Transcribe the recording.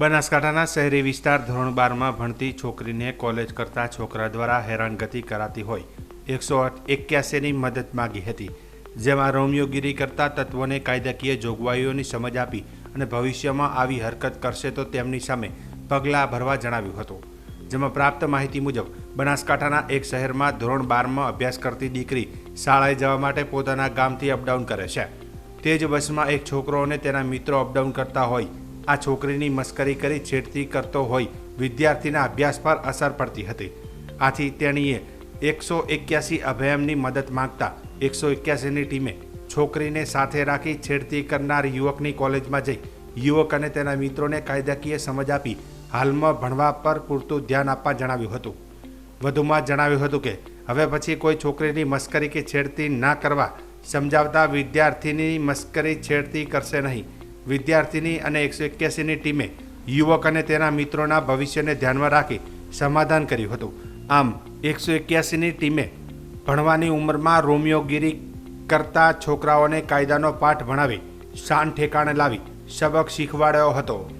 બનાસકાંઠાના શહેરી વિસ્તાર ધોરણ બારમાં ભણતી છોકરીને કોલેજ કરતા છોકરા દ્વારા હેરાનગતિ કરાતી હોય. એકસો એક્યાસીની મદદ માગી હતી. જેમાં રોમિયોગીરી કરતા તત્વોને કાયદાકીય જોગવાઈઓની સમજ આપી અને ભવિષ્યમાં આવી હરકત કરશે તો તેમની સામે પગલાં ભરવા જણાવ્યું હતું. જેમાં પ્રાપ્ત માહિતી મુજબ, બનાસકાંઠાના એક શહેરમાં ધોરણ બારમાં અભ્યાસ કરતી દીકરી શાળાએ જવા માટે પોતાના ગામથી અપડાઉન કરે છે. તે જ બસમાં એક છોકરો અને તેના મિત્રો અપડાઉન કરતા હોય આ છોકરીની મસ્કરી કરી છેડતી કરતો હોય, વિદ્યાર્થીના અભ્યાસ પર અસર પડતી હતી. આથી તેણીએ એકસો એક્યાસી અભયમની મદદ માંગતા એકસો એક્યાસીની ટીમે છોકરીને સાથે રાખી છેડતી કરનાર યુવકની કોલેજમાં જઈ યુવક અને તેના મિત્રોને કાયદાકીય સમજ આપી હાલમાં ભણવા પર પૂરતું ધ્યાન આપવા જણાવ્યું હતું. વધુમાં જણાવ્યું હતું કે, હવે પછી કોઈ છોકરીની મસ્કરી કે છેડતી ના કરવા સમજાવતા વિદ્યાર્થીની મસ્કરી છેડતી કરશે નહીં. વિદ્યાર્થીની અને એકસો એક્યાસીની ટીમે યુવક અને તેના મિત્રોના ભવિષ્યને ધ્યાનમાં રાખી સમાધાન કર્યું હતું. આમ, એકસો એક્યાસીની ટીમે ભણવાની ઉંમરમાં રોમિયોગીરી કરતા છોકરાઓને કાયદાનો પાઠ ભણાવી, શાન ઠેકાણે લાવી, સબક શીખવાડ્યો હતો.